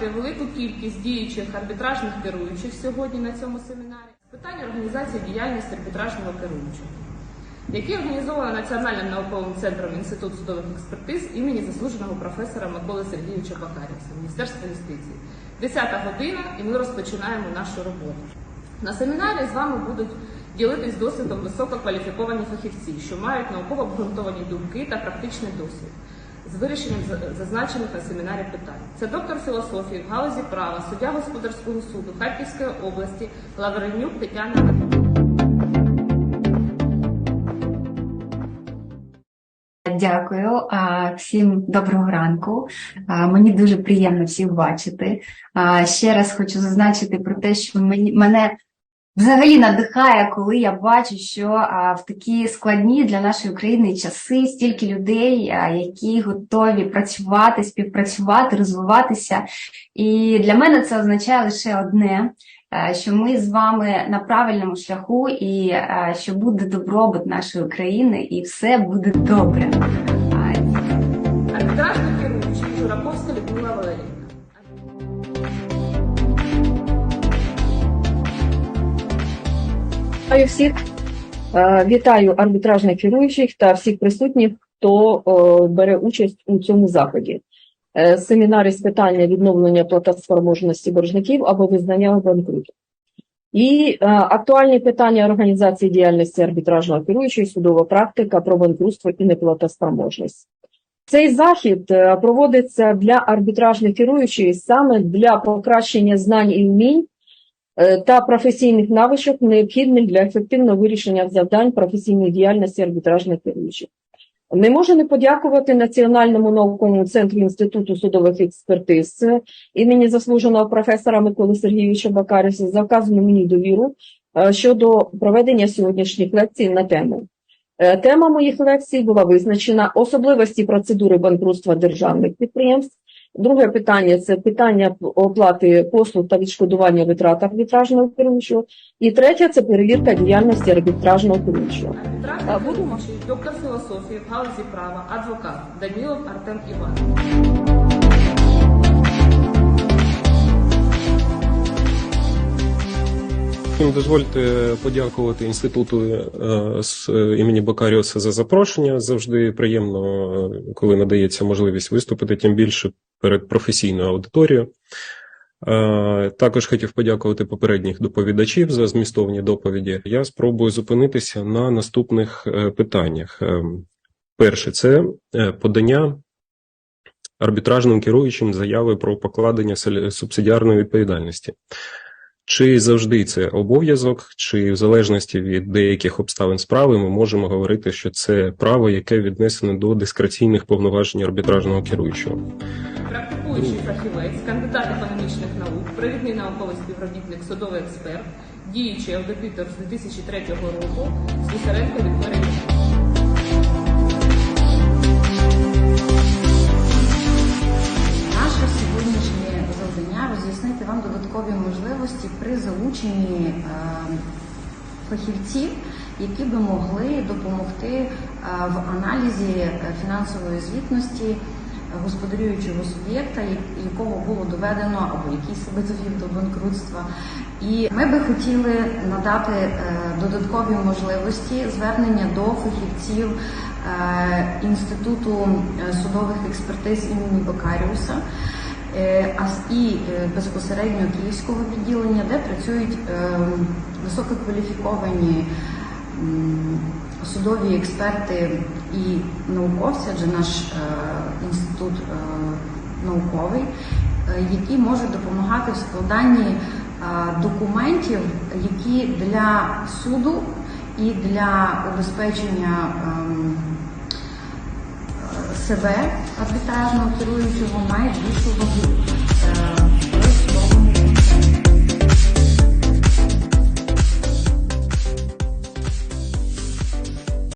бачите велику кількість діючих арбітражних керуючих сьогодні на цьому семінарі. Питання організації діяльності арбітражного керуючого, який організовано Національним науковим центром Інститут судових експертиз імені заслуженого професора Миколи Сергійовича Бакарівса, Міністерства юстиції. 10 година, і ми розпочинаємо нашу роботу. На семінарі з вами будуть ділитись досвідом висококваліфіковані фахівці, що мають науково обґрунтовані думки та практичний досвід з вирішенням за- зазначених на семінарі питань. Це доктор філософії в галузі права, суддя господарського суду Харківської області Лавренюк Тетяна. Дякую всім доброго ранку. Мені дуже приємно всіх бачити. Ще раз хочу зазначити про те, що мені мене взагалі надихає, коли я бачу, що в такі складні для нашої України часи стільки людей, які готові працювати, співпрацювати, розвиватися. І для мене це означає лише одне. е, Що ми з вами на правильному шляху, і е, що буде добробут нашої України, і все буде добре. Арбітражний Жураковська Людмила Валерійовна. Вітаю всіх. Е, Вітаю арбітражних керуючих та всіх присутніх, хто е, бере участь у цьому заході. Е, Семінари з питання відновлення платоспроможності боржників або визнання банкруту. І актуальні питання організації діяльності арбітражного керуючого, судова практика про банкрутство і неплатоспроможність. Цей захід проводиться для арбітражних керуючих саме для покращення знань і вмінь та професійних навичок, необхідних для ефективного вирішення завдань професійної діяльності арбітражних керуючих. Не можу не подякувати Національному науковому центру Інституту судових експертиз е, імені заслуженого професора Миколи Сергійовича Бакаріса за вказану мені довіру е, щодо проведення сьогоднішніх лекцій на тему. Е, Тема моїх лекцій була визначена особливості процедури банкрутства державних підприємств. Друге питання це питання оплати послуг та відшкодування витрат арбітражного керуючого. І третє це перевірка діяльності арбітражного керуючого. Арбітражний А, доктор філософії в галузі права, адвокат Данілов Артем Іванович. Дозвольте подякувати інституту е, з е, імені Бакаріуса за запрошення. Завжди приємно, е, коли надається можливість виступити, тим більше перед професійною аудиторією. Е, Також хотів подякувати попередніх доповідачів за змістовні доповіді. Я спробую зупинитися на наступних е, питаннях. Е, Перше це подання арбітражним керуючим заяви про покладення субсидіарної відповідальності. Чи завжди це обов'язок, чи в залежності від деяких обставин справи ми можемо говорити, що це право, яке віднесене до дискреційних повноважень арбітражного керуючого? Практикуючий фахівець, кандидат економічних наук, провідний науковий співробітник, судовий експерт, діючий аудитор з 2003 року, Слюсаренко Вікторія. Наше сьогоднішнє завдання роз'яснити вам додаткові можливості при залученні е, фахівців, які би могли допомогти е, в аналізі е, фінансової звітності господарюючого суб'єкта, якого було доведено або який себе довів до банкрутства. І ми би хотіли надати е, додаткові можливості звернення до фахівців е, Інституту е, судових експертиз імені Бакаріуса і безпосередньо Київського відділення, де працюють е, висококваліфіковані судові експерти і науковці, адже наш е, інститут е, науковий, е, які можуть допомагати в складанні документів, які для суду і для убезпечення ем, себе арбітражного керуючого мають більшу вагу.